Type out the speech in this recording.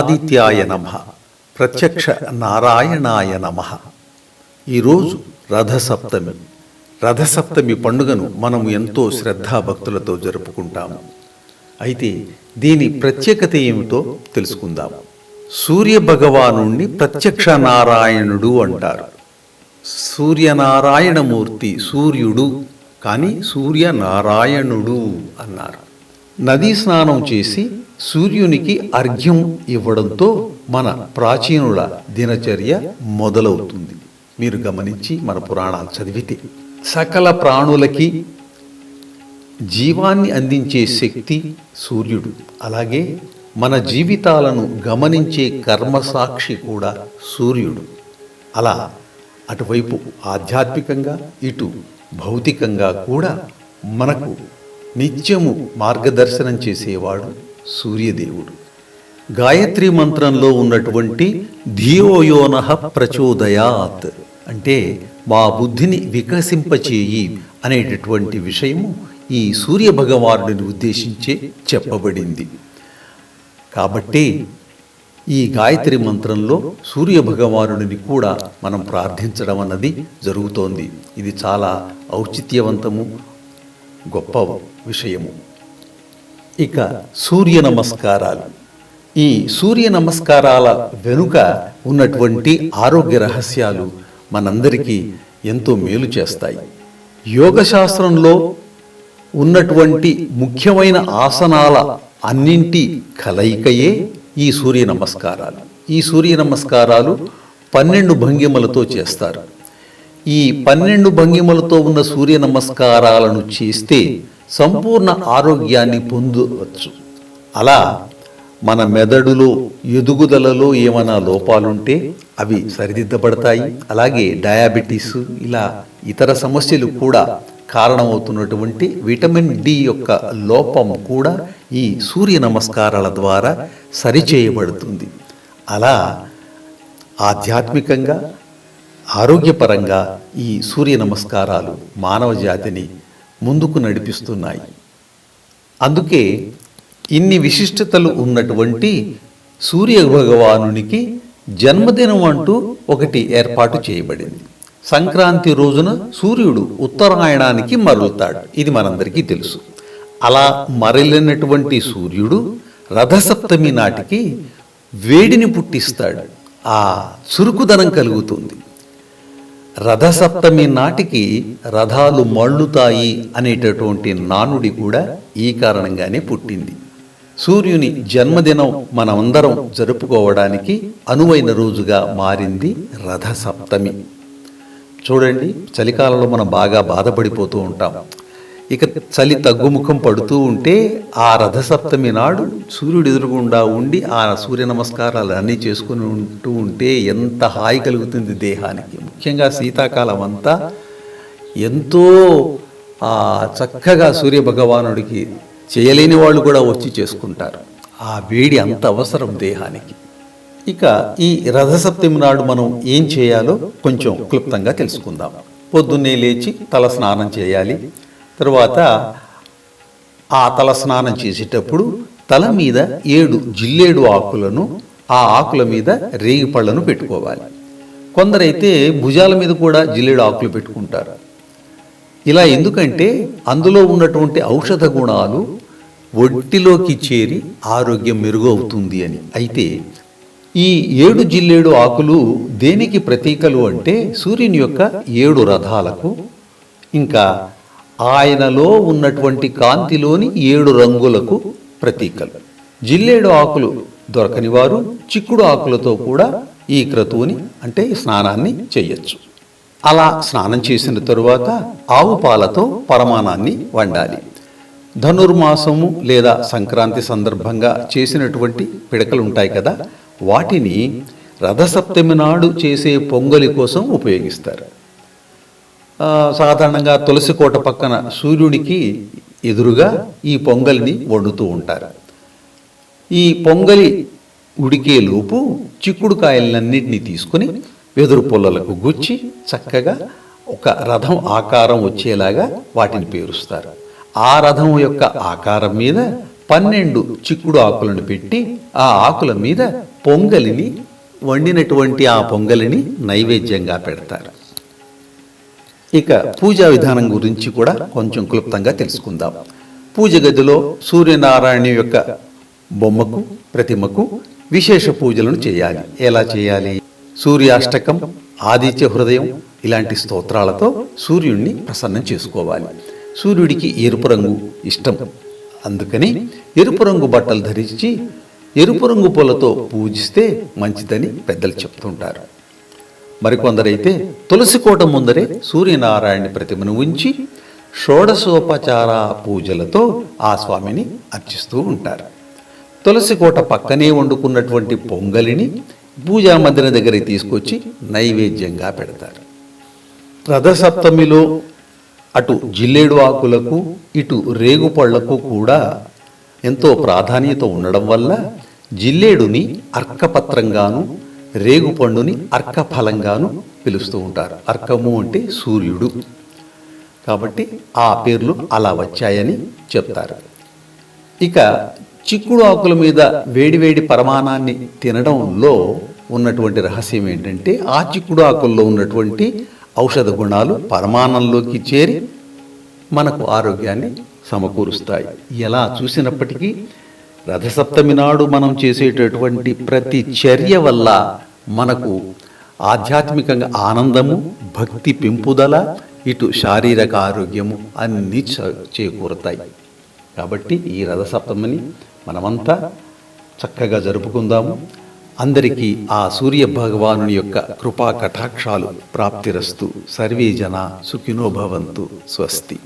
ఆదిత్యాయ నమ. ప్రత్యక్ష నారాయణాయ నమ. ఈరోజు రథసప్తమి. రథసప్తమి పండుగను మనం ఎంతో శ్రద్ధాభక్తులతో జరుపుకుంటాము. అయితే దీని ప్రత్యేకత ఏమిటో తెలుసుకుందాం సూర్య భగవానుణ్ణి ప్రత్యక్ష నారాయణుడు అంటారు. సూర్యనారాయణమూర్తి సూర్యుడు కానీ సూర్యనారాయణుడు అన్నారు. నదీ స్నానం చేసి సూర్యునికి అర్ఘ్యం ఇవ్వడంతో మన ప్రాచీనుల దినచర్య మొదలవుతుంది. మీరు గమనించి మన పురాణాలు చదివితే. సకల ప్రాణులకి జీవాన్ని అందించే శక్తి సూర్యుడు. అలాగే మన జీవితాలను గమనించే కర్మసాక్షి కూడా సూర్యుడు. అలా అటువైపు ఆధ్యాత్మికంగా ఇటు భౌతికంగా కూడా మనకు నిత్యము మార్గదర్శనం చేసేవాడు సూర్యదేవుడు. గాయత్రి మంత్రంలో ఉన్నటువంటి ధియోయోన ప్రచోదయాత్ అంటే మా బుద్ధిని వికసింపచేయి అనేటటువంటి విషయము ఈ సూర్య భగవానుడిని ఉద్దేశించే చెప్పబడింది. కాబట్టి ఈ గాయత్రి మంత్రంలో సూర్య భగవానుడిని కూడా మనం ప్రార్థించడం అన్నది జరుగుతోంది. ఇది చాలా ఔచిత్యవంతము గొప్ప విషయము. ఇక సూర్య నమస్కారాలు. ఈ సూర్య నమస్కారాల వెనుక ఉన్నటువంటి ఆరోగ్య రహస్యాలు మనందరికీ ఎంతో మేలు చేస్తాయి. యోగ శాస్త్రంలో ఉన్నటువంటి ముఖ్యమైన ఆసనాల అన్నింటి కలయికయే ఈ సూర్య నమస్కారాలు. ఈ సూర్య నమస్కారాలు పన్నెండు భంగిమలతో చేస్తారు. ఈ పన్నెండు భంగిమలతో ఉన్న సూర్య నమస్కారాలను చేస్తే సంపూర్ణ ఆరోగ్యాన్ని పొందవచ్చు. అలా మన మెదడులో ఎదుగుదలలో ఏమైనా లోపాలుంటే అవి సరిదిద్దబడతాయి. అలాగే డయాబెటీస్ ఇలా ఇతర సమస్యలు కూడా కారణమవుతున్నటువంటి విటమిన్ డి యొక్క లోపం కూడా ఈ సూర్య నమస్కారాల ద్వారా సరిచేయబడుతుంది. అలా ఆధ్యాత్మికంగా ఆరోగ్యపరంగా ఈ సూర్య నమస్కారాలు మానవ జాతిని ముందుకు నడిపిస్తున్నాయి. అందుకే ఇన్ని విశిష్టతలు ఉన్నటువంటి సూర్య భగవానునికి జన్మదినం అంటూ ఒకటి ఏర్పాటు చేయబడింది. సంక్రాంతి రోజున సూర్యుడు ఉత్తరాయణానికి మరలుతాడు. ఇది మనందరికీ తెలుసు. అలా మరలినటువంటి సూర్యుడు రథసప్తమి నాటికి వేడిని పుట్టిస్తాడు. ఆ చురుకుదనం కలుగుతుంది. రథసప్తమి నాటికి రథాలు మళ్ళుతాయి అనేటటువంటి నానుడి కూడా ఈ కారణంగానే పుట్టింది. సూర్యుని జన్మదినం మనమందరం జరుపుకోవడానికి అనువైన రోజుగా మారింది రథసప్తమి. చూడండి చలికాలంలో మనం బాగా బాధపడిపోతూ ఉంటాం. ఇక చలి తగ్గుముఖం పడుతూ ఉంటే ఆ రథసప్తమి నాడు సూర్యుడు ఎదురుగుండా ఉండి ఆ సూర్య నమస్కారాలు అన్నీ చేసుకుని ఉంటూ ఉంటే ఎంత హాయి కలుగుతుంది దేహానికి. ముఖ్యంగా శీతాకాలం అంతా ఎంతో చక్కగా సూర్య భగవానుడికి చేయలేని వాళ్ళు కూడా వచ్చి చేసుకుంటారు. ఆ వేడి అంత అవసరం దేహానికి. ఇక ఈ రథసప్తమి నాడు మనం ఏం చేయాలో కొంచెం క్లుప్తంగా తెలుసుకుందాం. పొద్దున్నే లేచి తల స్నానం చేయాలి. తర్వాత ఆ తల స్నానం చేసేటప్పుడు తల మీద ఏడు జిల్లేడు ఆకులను ఆ ఆకుల మీద రేగి పళ్ళను పెట్టుకోవాలి. కొందరైతే భుజాల మీద కూడా జిల్లేడు ఆకులు పెట్టుకుంటారు. ఇలా ఎందుకంటే అందులో ఉన్నటువంటి ఔషధ గుణాలు ఒట్టిలోకి చేరి ఆరోగ్యం మెరుగవుతుంది అని. అయితే ఈ ఏడు జిల్లేడు ఆకులు దేనికి ప్రతీకలు అంటే సూర్యుని యొక్క ఏడు రథాలకు ఇంకా ఆయనలో ఉన్నటువంటి కాంతిలోని ఏడు రంగులకు ప్రతీకలు. జిల్లేడు ఆకులు దొరకని వారు చిక్కుడు ఆకులతో కూడా ఈ క్రతువుని అంటే స్నానాన్ని చేయొచ్చు. అలా స్నానం చేసిన తరువాత ఆవు పాలతో పరమాణాన్ని వండాలి. ధనుర్మాసము లేదా సంక్రాంతి సందర్భంగా చేసినటువంటి పిడకలు ఉంటాయి కదా వాటిని రథసప్తమి నాడు చేసే పొంగలి కోసం ఉపయోగిస్తారు. సాధారణంగా తులసి కోట పక్కన సూర్యుడికి ఎదురుగా ఈ పొంగలిని వండుతూ ఉంటారు. ఈ పొంగలి ఉడికే లోపు చిక్కుడుకాయలన్నింటినీ తీసుకుని వెదురు పుల్లలకు గుచ్చి చక్కగా ఒక రథం ఆకారం వచ్చేలాగా వాటిని పేరుస్తారు. ఆ రథం యొక్క ఆకారం మీద పన్నెండు చిక్కుడు ఆకులను పెట్టి ఆ ఆకుల మీద పొంగలిని వండినటువంటి ఆ పొంగలిని నైవేద్యంగా పెడతారు. ఇక పూజా విధానం గురించి కూడా కొంచెం క్లుప్తంగా తెలుసుకుందాం. పూజ గదిలో సూర్యనారాయణ యొక్క బొమ్మకు ప్రతిమకు విశేష పూజలను చేయాలి. ఎలా చేయాలి? సూర్యాష్టకం ఆదిత్య హృదయం ఇలాంటి స్తోత్రాలతో సూర్యుడిని ప్రసన్నం చేసుకోవాలి. సూర్యుడికి ఎరుపు రంగు ఇష్టం. అందుకని ఎరుపు రంగు బట్టలు ధరించి ఎరుపు రంగు పూలతో పూజిస్తే మంచిదని పెద్దలు చెప్తుంటారు. మరికొందరైతే తులసి కోట ముందరే సూర్యనారాయణ ప్రతిమను ఉంచి షోడశోపచార పూజలతో ఆ స్వామిని అర్చిస్తూ ఉంటారు. తులసి కోట పక్కనే వండుకున్నటువంటి పొంగలిని పూజా మందిరం దగ్గరికి తీసుకొచ్చి నైవేద్యంగా పెడతారు. రథసప్తమిలో అటు జిల్లేడు ఆకులకు ఇటు రేగు పళ్ళకు కూడా ఎంతో ప్రాధాన్యత ఉండడం వల్ల జిల్లేడుని అర్కపత్రంగాను రేగు పండుని అర్కఫలంగాను పిలుస్తూ ఉంటారు. అర్కము అంటే సూర్యుడు. కాబట్టి ఆ పేర్లు అలా వచ్చాయని చెప్తారు. ఇక చిక్కుడు ఆకుల మీద వేడివేడి పరమాణాన్ని తినడంలో ఉన్నటువంటి రహస్యం ఏంటంటే ఆ చిక్కుడు ఆకుల్లో ఉన్నటువంటి ఔషధ గుణాలు పరమాణంలోకి చేరి మనకు ఆరోగ్యాన్ని సమకూరుస్తాయి. ఎలా చూసినప్పటికీ రథసప్తమి నాడు మనం చేసేటటువంటి ప్రతి చర్య వల్ల మనకు ఆధ్యాత్మికంగా ఆనందము భక్తి పెంపుదల ఇటు శారీరక ఆరోగ్యము అన్నీ చ- చేకూరుతాయి. కాబట్టి ఈ రథసప్తమిని మనమంతా చక్కగా జరుపుకుందాము. అందరికీ ఆ సూర్య భగవానుని యొక్క కృపా కటాక్షాలు ప్రాప్తిరస్తు. సర్వే జన సుఖినోభవంతు స్వస్తి.